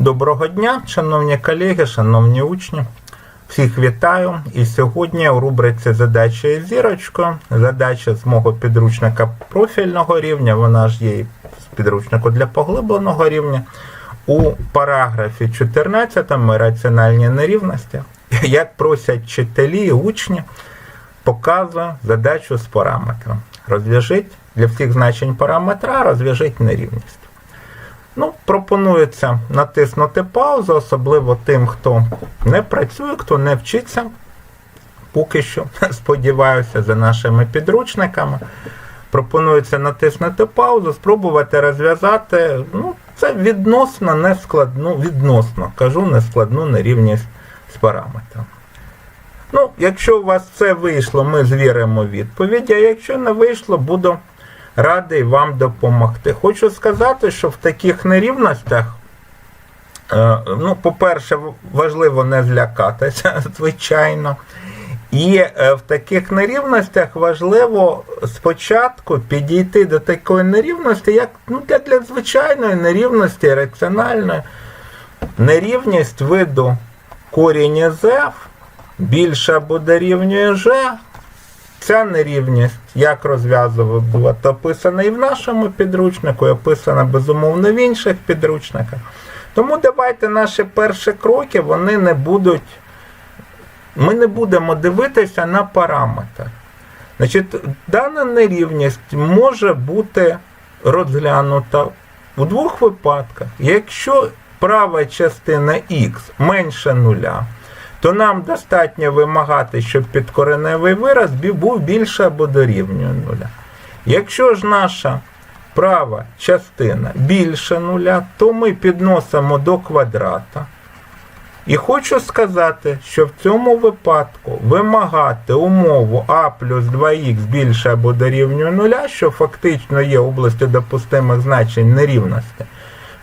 Доброго дня, шановні колеги, шановні учні. Всіх вітаю. І сьогодні у рубриці Задача із зірочкою. Задача з мого підручника профільного рівня, вона ж є і з підручнику для поглибленого рівня. У параграфі 14 раціональні нерівності, як просять вчителі і учні, показує задачу з параметром. Розв'яжіть для всіх значень параметра, розв'яжіть нерівність. Ну, пропонується натиснути паузу, особливо тим, хто не працює, хто не вчиться. Поки що, сподіваюся, за нашими підручниками. Пропонується натиснути паузу, спробувати розв'язати. Ну, це відносно нескладну, відносно, кажу, нескладну нерівність з параметром. Ну, якщо у вас це вийшло, ми звіримо відповідь, а якщо не вийшло, буду радий вам допомогти. Хочу сказати, що в таких нерівностях, е, ну, по-перше, важливо не злякатися, звичайно. І е, в таких нерівностях важливо спочатку підійти до такої нерівності, як ну, для, для звичайної нерівності, раціональної. Нерівність виду корінь із більше або дорівнює g, Ця нерівність, як розв'язувати, описана і в нашому підручнику, і описана безумовно в інших підручниках. Тому давайте наші перші кроки, вони не будуть. Ми не будемо дивитися на параметр. Значить, дана нерівність може бути розглянута у двох випадках. Якщо права частина х менше нуля, то нам достатньо вимагати, щоб підкореневий вираз був більше або дорівнює нуля. Якщо ж наша права частина більше нуля, то ми підносимо до квадрата. І хочу сказати, що в цьому випадку вимагати умову а плюс 2х більше або дорівнює нуля, що фактично є областю допустимих значень нерівності,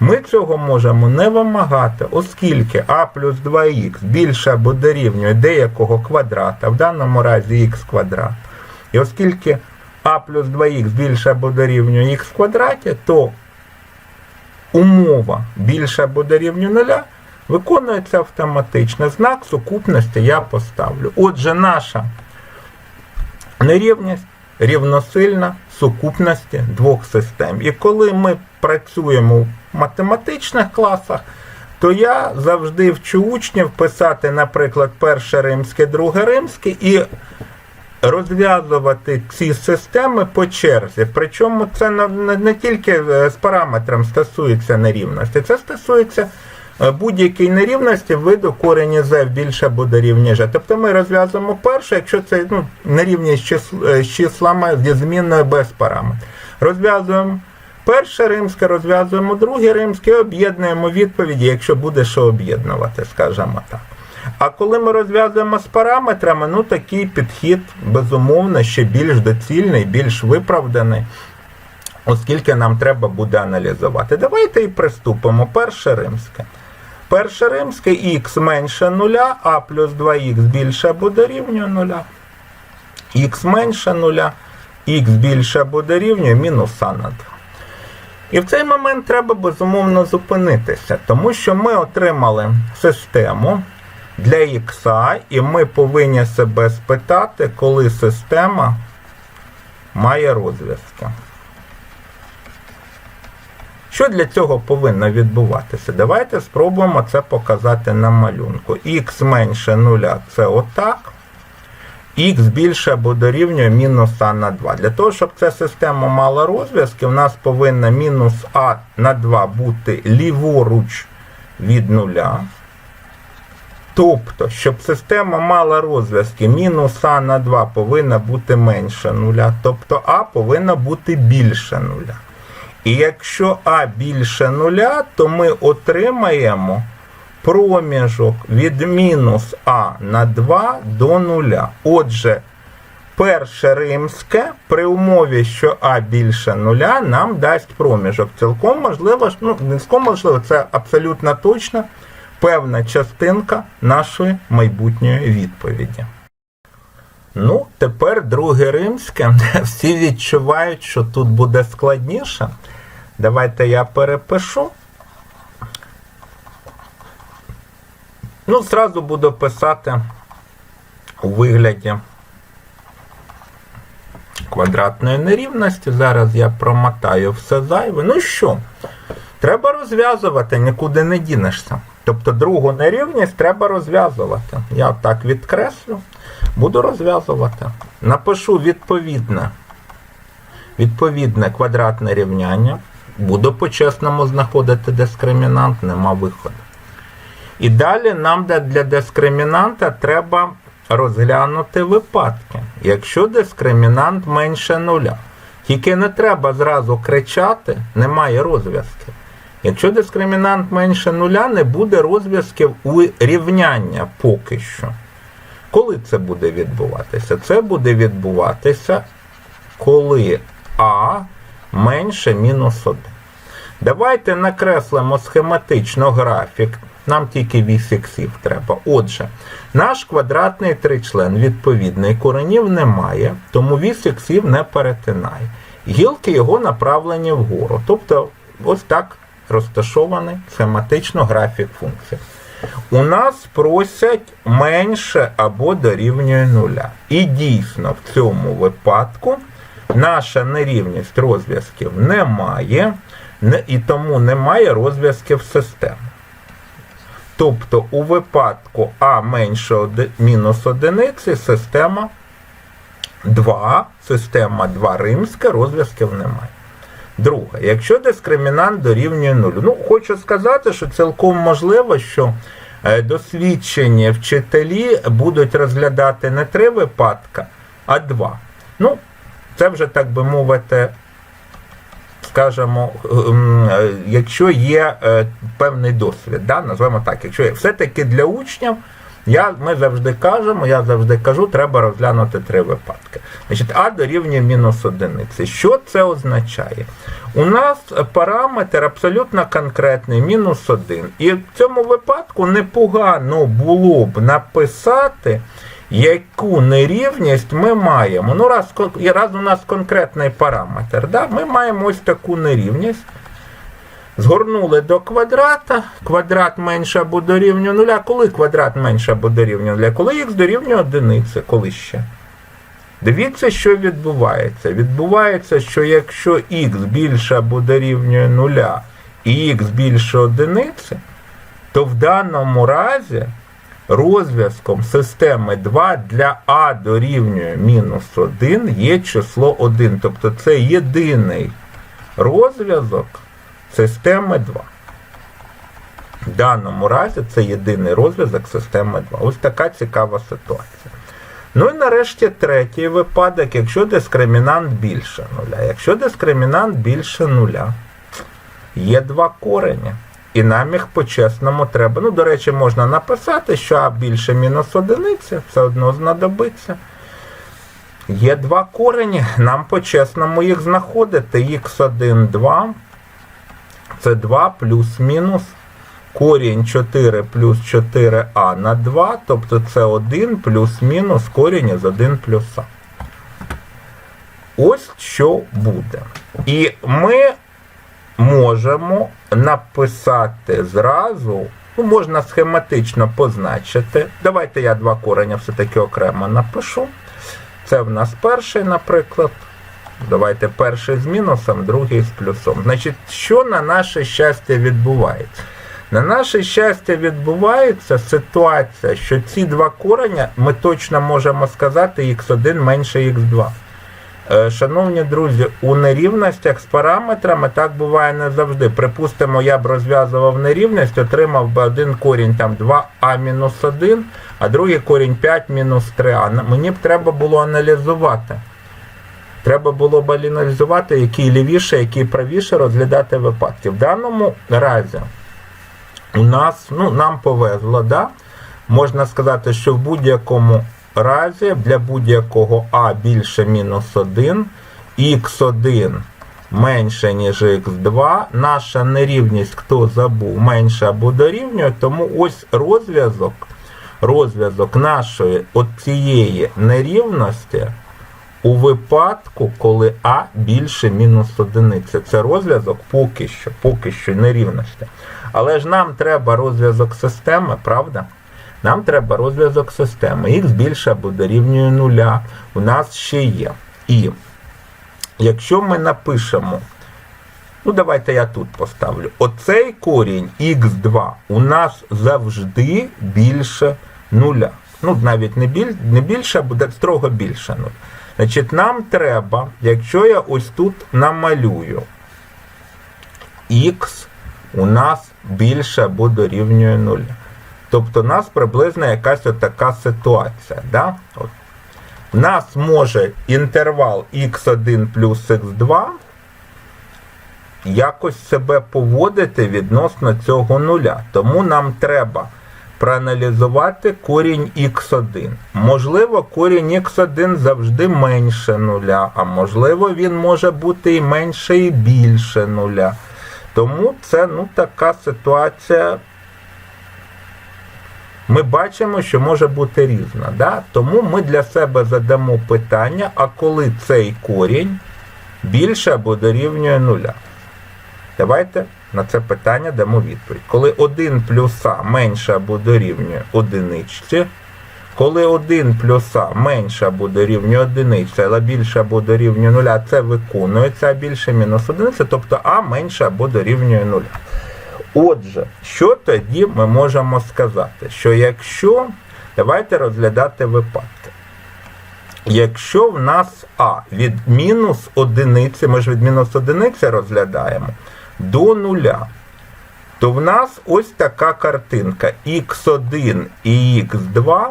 ми цього можемо не вимагати, оскільки а плюс 2х більше або дорівнює деякого квадрата, в даному разі х квадрат. І оскільки а плюс 2х більше або дорівнює х квадраті, то умова більше або дорівнює нуля виконується автоматично. Знак сукупності я поставлю. Отже, наша нерівність рівносильна сукупності двох систем. І коли ми працюємо в математичних класах, то я завжди вчу учнів писати, наприклад, перше римське, друге римське і розв'язувати ці системи по черзі. Причому це не, тільки з параметром стосується нерівності, це стосується будь-якій нерівності виду корені z більше або дорівнює g. Тобто ми розв'язуємо перше, якщо це ну, нерівність з, з числами зі змінною без параметрів. Розв'язуємо перше римське, розв'язуємо друге римське, об'єднуємо відповіді, якщо буде що об'єднувати, скажімо так. А коли ми розв'язуємо з параметрами, ну такий підхід, безумовно, ще більш доцільний, більш виправданий, оскільки нам треба буде аналізувати. Давайте і приступимо. Перше римське. Перше римське х менше нуля, а плюс 2х більше або дорівнює нуля. Х менше нуля, х більше або дорівнює мінус а на 2. І в цей момент треба безумовно зупинитися, тому що ми отримали систему для х, і ми повинні себе спитати, коли система має розв'язки. Що для цього повинно відбуватися? Давайте спробуємо це показати на малюнку. Х менше нуля це отак. Х більше або дорівнює мінус а на 2. Для того, щоб ця система мала розв'язки, у нас повинна мінус а на 2 бути ліворуч від нуля. Тобто, щоб система мала розв'язки, мінус а на 2 повинна бути менше нуля. Тобто а повинна бути більше нуля. І якщо А більше нуля, то ми отримаємо проміжок від мінус А на 2 до нуля. Отже, перше римське при умові, що А більше нуля, нам дасть проміжок. Цілком можливо, ну, цілком можливо, це абсолютно точно певна частинка нашої майбутньої відповіді. Ну, тепер друге римське. Всі відчувають, що тут буде складніше. Давайте я перепишу. Ну, зразу буду писати у вигляді квадратної нерівності. Зараз я промотаю все зайве. Ну що, треба розв'язувати, нікуди не дінешся. Тобто другу нерівність треба розв'язувати. Я так відкреслю, буду розв'язувати. Напишу відповідне, відповідне квадратне рівняння. Буду по-чесному знаходити дискримінант, нема виходу. І далі нам для- дискримінанта треба розглянути випадки, якщо дискримінант менше нуля. Тільки не треба зразу кричати, немає розв'язків. Якщо дискримінант менше нуля, не буде розв'язків у рівняння поки що. Коли це буде відбуватися? Це буде відбуватися, коли А менше мінус 1. Давайте накреслимо схематично графік. Нам тільки вісь іксів треба. Отже, наш квадратний тричлен відповідний коренів немає, тому вісь іксів не перетинає. Гілки його направлені вгору. Тобто, ось так розташований схематично графік функції. У нас просять менше або дорівнює нуля. І дійсно в цьому випадку наша нерівність розв'язків немає, і тому немає розв'язків системи. Тобто у випадку А менше мінус одиниці система 2, система 2 римська, розв'язків немає. Друге, якщо дискримінант дорівнює нулю. Ну, хочу сказати, що цілком можливо, що е, досвідчені вчителі будуть розглядати не три випадка, а два. Ну, це вже, так би мовити, скажімо, е, якщо є е, певний досвід, да, назвемо так, якщо є все-таки для учнів, я, ми завжди кажемо, я завжди кажу, треба розглянути три випадки. Значить, А дорівнює мінус одиниці. Що це означає? У нас параметр абсолютно конкретний, мінус один. І в цьому випадку непогано було б написати, яку нерівність ми маємо. Ну, раз, раз у нас конкретний параметр, да, ми маємо ось таку нерівність. Згорнули до квадрата, квадрат менше або дорівнює нуля. Коли квадрат менше або дорівнює нуля? Коли х дорівнює одиниці, коли ще? Дивіться, що відбувається. Відбувається, що якщо х більше або дорівнює нуля і х більше одиниці, то в даному разі розв'язком системи 2 для а дорівнює мінус 1 є число 1. Тобто це єдиний розв'язок системи 2. В даному разі це єдиний розв'язок системи 2. Ось така цікава ситуація. Ну і нарешті третій випадок, якщо дискримінант більше нуля. Якщо дискримінант більше нуля, є два корені. І нам їх по-чесному треба. Ну, до речі, можна написати, що А більше мінус одиниці, все одно знадобиться. Є два корені, нам по-чесному їх знаходити. Х1, 2. Це 2 плюс-мінус корінь 4 плюс 4а на 2, тобто це 1 плюс-мінус корінь із 1 плюс а. Ось що буде. І ми можемо написати зразу, ну, можна схематично позначити. Давайте я два кореня все-таки окремо напишу. Це в нас перший, наприклад. Давайте перший з мінусом, другий з плюсом. Значить, що на наше щастя відбувається? На наше щастя відбувається ситуація, що ці два кореня ми точно можемо сказати x1 менше x2. Е, Шановні друзі, у нерівностях з параметрами так буває не завжди. Припустимо, я б розв'язував нерівність, отримав би один корінь там 2а-1, а другий корінь 5-3а. Мені б треба було аналізувати. Треба було б аналізувати, який лівіше, який правіше розглядати випадки. В даному разі у нас, ну, нам повезло, да? можна сказати, що в будь-якому разі для будь-якого А більше мінус 1, х1 менше, ніж х2, наша нерівність, хто забув, менше або дорівнює, тому ось розв'язок, розв'язок нашої от цієї нерівності у випадку, коли А більше мінус одиниці. Це розв'язок поки що, поки що нерівності. Але ж нам треба розв'язок системи, правда? Нам треба розв'язок системи. Х більше або дорівнює нуля. У нас ще є. І якщо ми напишемо, ну давайте я тут поставлю. Оцей корінь х2 у нас завжди більше нуля. Ну, навіть не, біль, не більше, а буде строго більше нуля. Значить, нам треба, якщо я ось тут намалюю х у нас більше або дорівнює нуля. Тобто у нас приблизно якась отака ситуація. Да? От. У нас може інтервал x1 плюс x2 якось себе поводити відносно цього нуля. Тому нам треба проаналізувати корінь x1. Можливо, корінь x1 завжди менше нуля, а можливо, він може бути і менше, і більше нуля. Тому це ну, така ситуація. Ми бачимо, що може бути різна. Да? Тому ми для себе задамо питання, а коли цей корінь більше або дорівнює нуля. Давайте на це питання дамо відповідь. Коли 1 плюса менше або дорівнює одиничці, коли 1 плюса менше або дорівнює одиниці, але більше або дорівнює нуля, це виконується, а більше мінус одиниця, тобто А менше або дорівнює нуля. Отже, що тоді ми можемо сказати? Що якщо, давайте розглядати випадки. Якщо в нас А від мінус одиниці, ми ж від мінус одиниці розглядаємо, до нуля, то в нас ось така картинка x1 і x2,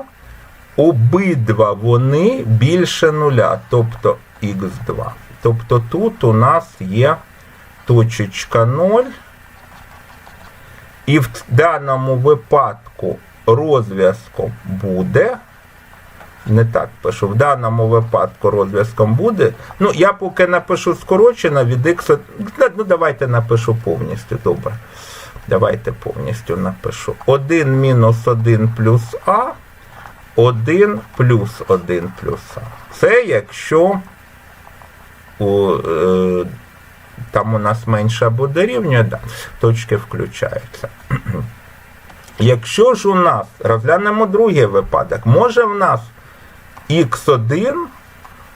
обидва вони більше нуля, тобто x2. Тобто тут у нас є точечка 0. І в даному випадку розв'язком буде. Не так пишу. В даному випадку розв'язком буде. Ну, я поки напишу скорочено від x. Ну, давайте напишу повністю. Добре. Давайте повністю напишу. 1 мінус 1 плюс А. 1 плюс 1 плюс А. Це якщо у, е, там у нас менше або дорівнює, да, точки включаються. Якщо ж у нас, розглянемо другий випадок, може в нас х1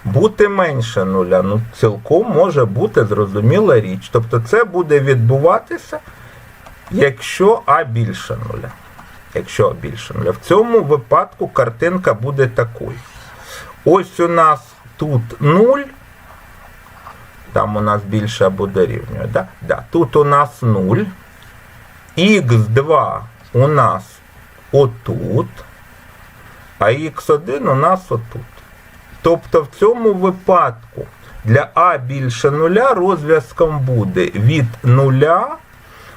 бути менше нуля, ну цілком може бути зрозуміла річ. Тобто це буде відбуватися, якщо А більше нуля. Якщо більше нуля. В цьому випадку картинка буде такою. Ось у нас тут 0. Там у нас більше або дорівнює. Да? Да. Тут у нас 0. Х2 у нас отут. А х1 у нас отут. Тобто в цьому випадку для А більше нуля розв'язком буде від нуля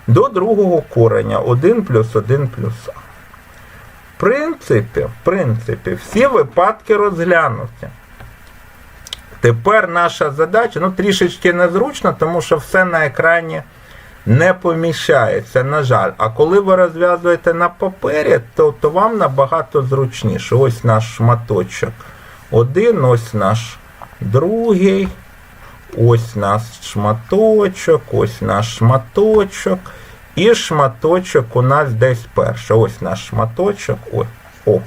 до другого кореня 1 плюс 1 плюс А. В принципі, в принципі, всі випадки розглянуті. Тепер наша задача, ну трішечки незручно, тому що все на екрані не поміщається, на жаль. А коли ви розв'язуєте на папері, то, то вам набагато зручніше. Ось наш шматочок один, ось наш другий, ось наш шматочок, ось наш шматочок. І шматочок у нас десь перший. Ось наш шматочок. Ось.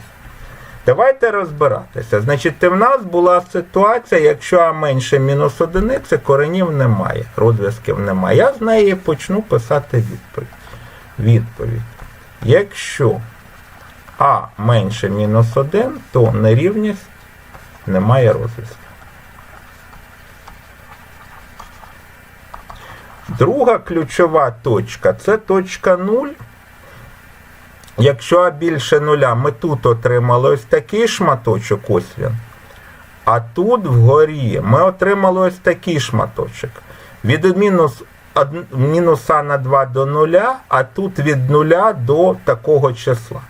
Давайте розбиратися. Значить, в нас була ситуація, якщо А менше мінус одиниці, коренів немає, розв'язків немає. Я з неї почну писати відповідь. Відповідь. Якщо А менше мінус 1, то нерівність немає розв'язків. Друга ключова точка це точка 0. Якщо більше нуля, ми тут отримали ось такий шматочок, ось він. А тут вгорі ми отримали ось такий шматочок. Від мінус, мінуса на 2 до 0, а тут від 0 до такого числа.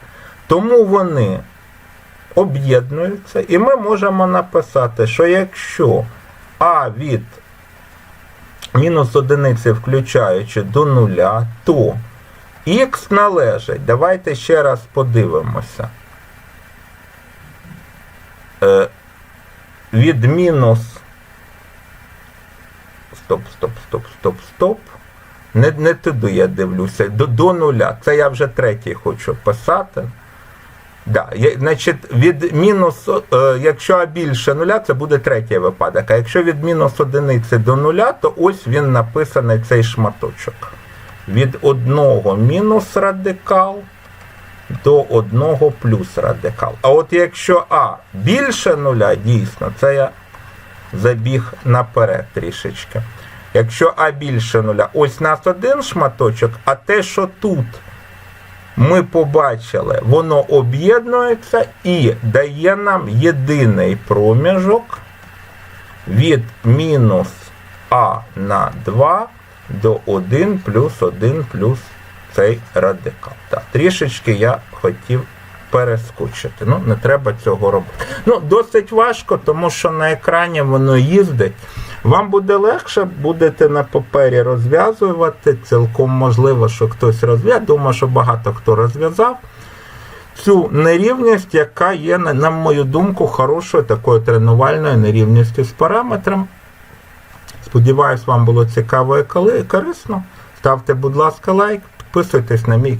Тому вони об'єднуються, і ми можемо написати, що якщо А від мінус одиниці включаючи до 0, то Х належить. Давайте ще раз подивимося. Е, Від мінус. Стоп, стоп, стоп, стоп, стоп. Не не туди я дивлюся. До до нуля. Це я вже третій хочу писати. Да, є- значить, від мінус, е, якщо більше нуля, це буде третій випадок. А якщо від мінус одиниці до нуля, то ось він написаний цей шматочок. Від одного мінус радикал до одного плюс радикал. А от якщо А більше нуля, дійсно, це я забіг наперед трішечки. Якщо А більше нуля, ось нас один шматочок, а те, що тут ми побачили, воно об'єднується і дає нам єдиний проміжок від мінус А на 2 до 1 плюс 1 плюс цей радикал. Так, трішечки я хотів перескочити. Ну, не треба цього робити. Ну, досить важко, тому що на екрані воно їздить. Вам буде легше, будете на папері розв'язувати. Цілком можливо, що хтось розв'язав. Думаю, що багато хто розв'язав цю нерівність, яка є, на, мою думку, хорошою такою тренувальною нерівністю з параметром. Сподіваюсь, вам було цікаво і корисно. Ставте, будь ласка, лайк, підписуйтесь на мій